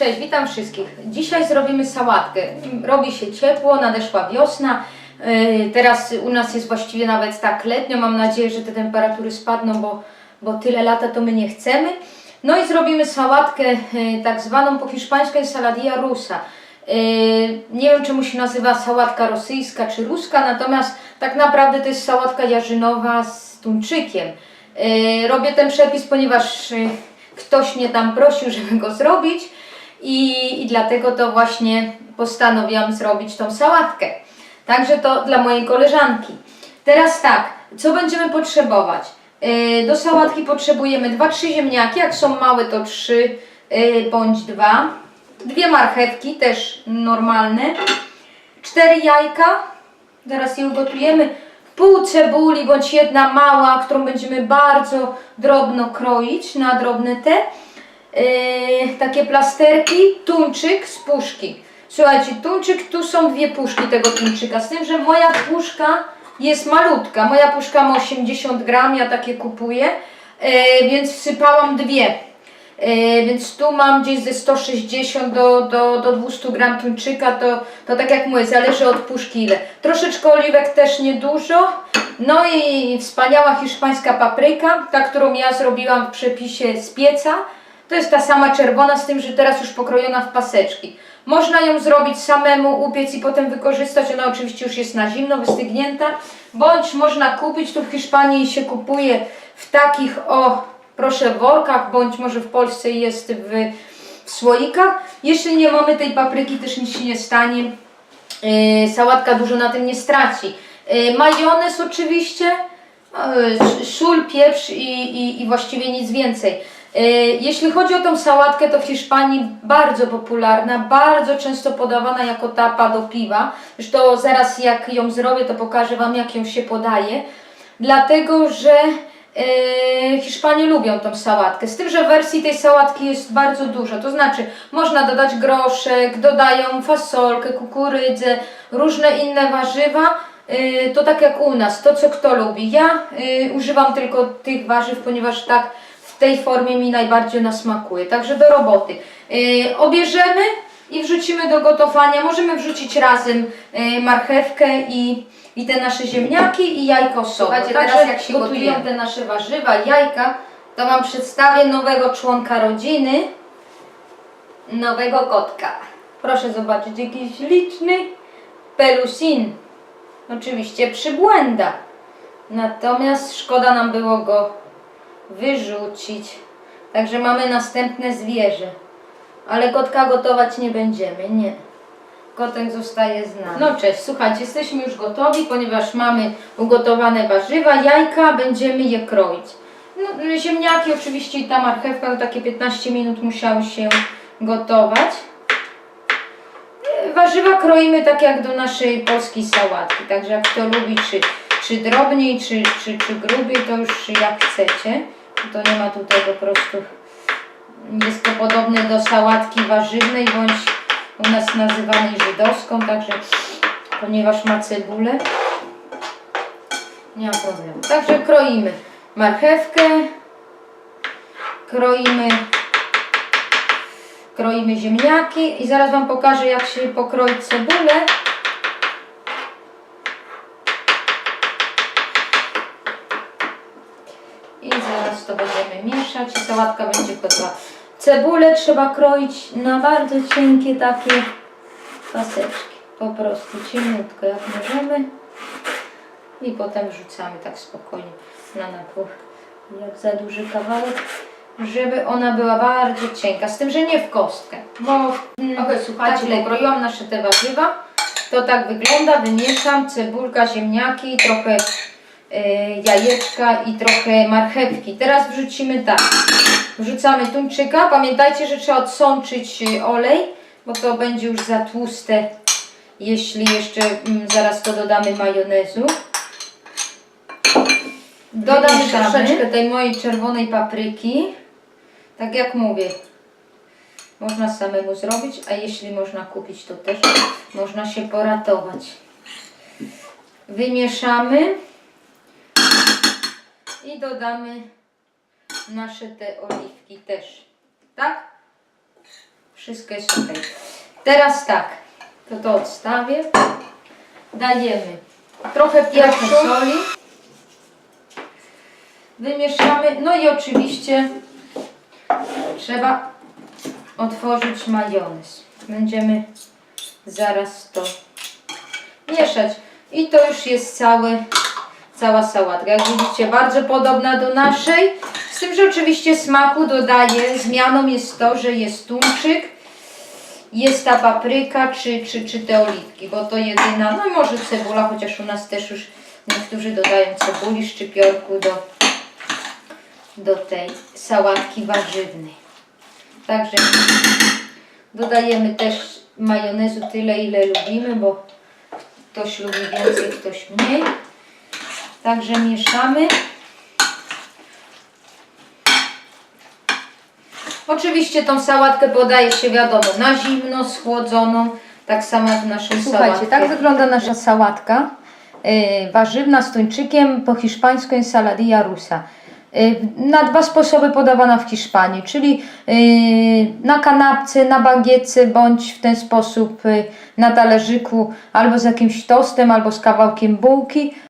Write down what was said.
Cześć, witam wszystkich. Dzisiaj zrobimy sałatkę. Robi się ciepło, nadeszła wiosna. Yy, Teraz u nas jest właściwie nawet tak letnio. Mam nadzieję, że te temperatury spadną, bo, bo tyle lata to my nie chcemy. No i zrobimy sałatkę yy, tak zwaną po hiszpańsku ensaladilla rusa. Yy, Nie wiem, czemu się nazywa sałatka rosyjska czy ruska, natomiast tak naprawdę to jest sałatka jarzynowa z tuńczykiem. Robię ten przepis, ponieważ ktoś mnie tam prosił, żeby go zrobić i, i dlatego to właśnie postanowiłam zrobić tą sałatkę. Także to dla mojej koleżanki. Teraz tak, co będziemy potrzebować? Yy, do sałatki potrzebujemy 2-3 ziemniaki, jak są małe to 3 yy, bądź 2. Dwie marchewki, też normalne. 4 jajka, zaraz je ugotujemy. Pół cebuli bądź jedna mała, którą będziemy bardzo drobno kroić na drobne te. Yy, takie plasterki, tuńczyk z puszki. Słuchajcie, tuńczyk, tu są dwie puszki tego tuńczyka, z tym, że moja puszka jest malutka. Moja puszka ma 80 gram, ja takie kupuję, yy, więc wsypałam dwie. Yy, więc tu mam gdzieś ze 160 do, do, do 200 gram tuńczyka, to, to tak jak mówię, zależy od puszki ile. Troszeczkę oliwek też niedużo. No i wspaniała hiszpańska papryka, ta którą ja zrobiłam w przepisie z pieca. To jest ta sama czerwona, z tym, że teraz już pokrojona w paseczki. Można ją zrobić samemu, upiec i potem wykorzystać. Ona oczywiście już jest na zimno, wystygnięta. Bądź można kupić, tu w Hiszpanii się kupuje w takich o, proszę, workach, bądź może w Polsce jest w, w słoikach. Jeśli nie mamy tej papryki, też nic się nie stanie. Yy, sałatka dużo na tym nie straci. Yy, majonez oczywiście, yy, sól, pieprz i, i, i właściwie nic więcej. Yy, Jeśli chodzi o tą sałatkę, to w Hiszpanii bardzo popularna, bardzo często podawana jako tapa do piwa. Zresztą zaraz jak ją zrobię, to pokażę Wam jak ją się podaje. Dlatego, że yy, Hiszpanie lubią tą sałatkę. Z tym, że wersji tej sałatki jest bardzo dużo. To znaczy, można dodać groszek, dodają fasolkę, kukurydzę, różne inne warzywa. Yy, to tak jak u nas, to co kto lubi. Ja używam tylko tych warzyw, ponieważ tak tej formie mi najbardziej ona smakuje. Także do roboty. Yy, obierzemy i wrzucimy do gotowania. Możemy wrzucić razem yy, marchewkę i, i te nasze ziemniaki i jajko sobo. Słuchajcie, Także teraz jak się gotują te nasze warzywa, jajka, to Wam przedstawię nowego członka rodziny, nowego kotka. Proszę zobaczyć, jakiś liczny pelusin. Oczywiście przybłęda. Natomiast szkoda nam było go wyrzucić. Także mamy następne zwierzę. Ale kotka gotować nie będziemy, nie. Kotek zostaje z nami. No cześć, słuchajcie, jesteśmy już gotowi, ponieważ mamy ugotowane warzywa, jajka, będziemy je kroić. No, ziemniaki oczywiście i ta marchewka, to takie 15 minut musiały się gotować. Warzywa kroimy tak jak do naszej polskiej sałatki, także jak kto lubi, czy, czy drobniej, czy, czy, czy grubiej, to już jak chcecie. To nie ma tutaj po prostu, jest to podobne do sałatki warzywnej, bądź u nas nazywanej żydowską, także ponieważ ma cebulę, nie ma problemu. Także kroimy marchewkę, kroimy kroimy ziemniaki i zaraz Wam pokażę jak się pokroić cebulę. I zaraz to będziemy mieszać i sałatka będzie gotowa. Cebulę trzeba kroić na bardzo cienkie takie paseczki. Po prostu cieniutko jak możemy. I potem wrzucamy tak spokojnie na napór. Jak za duży kawałek, żeby ona była bardzo cienka. Z tym, że nie w kostkę. Bo mm, Okej, słuchajcie, tak pokroiłam nasze te warzywa. To tak wygląda. Wymieszam cebulka, ziemniaki, trochę jajeczka i trochę marchewki. Teraz wrzucimy tak. Wrzucamy tuńczyka. Pamiętajcie, że trzeba odsączyć y, olej, bo to będzie już za tłuste, jeśli jeszcze mm, zaraz to dodamy majonezu. Dodamy Wymieszamy. troszeczkę tej mojej czerwonej papryki. Tak jak mówię, można samemu zrobić, a jeśli można kupić, to też można się poratować. Wymieszamy i dodamy nasze te oliwki też. Tak? Wszystko jest ok. Teraz tak, to to odstawię. Dajemy trochę pieprzu, soli. Wymieszamy. No i oczywiście trzeba otworzyć majonez. Będziemy zaraz to mieszać. I to już jest całe, cała sałatka. Jak widzicie, bardzo podobna do naszej. Z tym, że oczywiście smaku dodaje. Zmianą jest to, że jest tłuszczyk, jest ta papryka czy, czy, czy te oliwki, bo to jedyna, no i może cebula, chociaż u nas też już niektórzy dodają cebuli, szczypiorku do, do tej sałatki warzywnej. Także dodajemy też majonezu tyle, ile lubimy, bo ktoś lubi więcej, ktoś mniej. Także mieszamy. Oczywiście tą sałatkę podaje się wiadomo na zimno, schłodzoną, tak samo jak w naszej Słuchajcie, sałatce. tak wygląda nasza sałatka yy, warzywna z tuńczykiem, po hiszpańsku ensaladilla rusa. Yy, na dwa sposoby podawana w Hiszpanii, czyli yy, na kanapce, na bagietce, bądź w ten sposób yy, na talerzyku, albo z jakimś tostem, albo z kawałkiem bułki,